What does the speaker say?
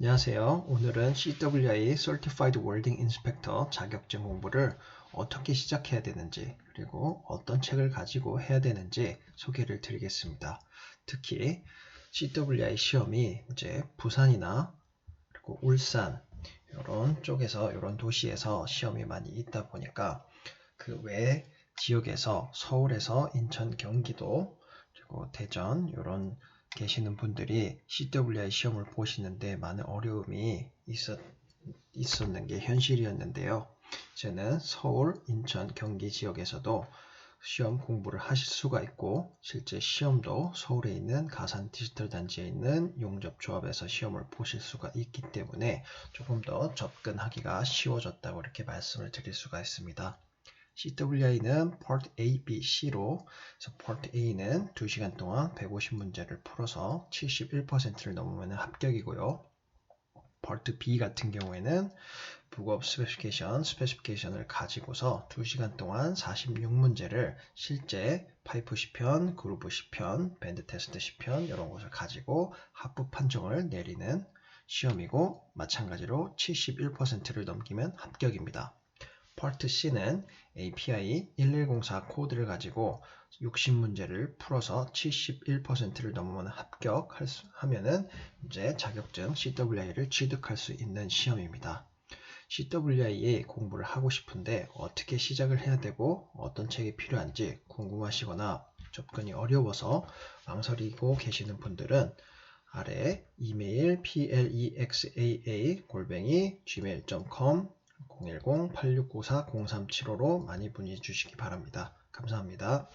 안녕하세요. 오늘은 CWI Certified Welding Inspector 자격증 공부를 어떻게 시작해야 되는지 그리고 어떤 책을 가지고 해야 되는지 소개를 드리겠습니다. 특히 CWI 시험이 이제 부산이나 그리고 울산 이런 쪽에서 이런 도시에서 시험이 많이 있다 보니까 그 외 지역에서 서울에서 인천, 경기도 그리고 대전 이런 계시는 분들이 CWI 시험을 보시는데 많은 어려움이 있었, 있었는 게 현실이었는데요. 저는 서울, 인천, 경기 지역에서도 시험 공부를 하실 수가 있고 실제 시험도 서울에 있는 가산 디지털 단지에 있는 용접조합에서 시험을 보실 수가 있기 때문에 조금 더 접근하기가 쉬워졌다고 이렇게 말씀을 드릴 수가 있습니다. CWI는 Part A, B, C로 그래서 Part A는 2시간 동안 150문제를 풀어서 71%를 넘으면 합격이고요. Part B 같은 경우에는 북업 스페시피케이션, 스페시피케이션을 가지고서 2시간 동안 46문제를 실제 파이프 시편, 그루브 시편, 밴드 테스트 시편 이런 것을 가지고 합부 판정을 내리는 시험이고 마찬가지로 71%를 넘기면 합격입니다. 파트 C는 API 1104 코드를 가지고 60문제를 풀어서 71%를 넘으면 합격하면은 이제 자격증 CWI를 취득할 수 있는 시험입니다. CWI에 공부를 하고 싶은데 어떻게 시작을 해야 되고 어떤 책이 필요한지 궁금하시거나 접근이 어려워서 망설이고 계시는 분들은 아래 이메일 plexaa 골뱅이 gmail.com 010-8694-0375로 많이 문의 주시기 바랍니다. 감사합니다.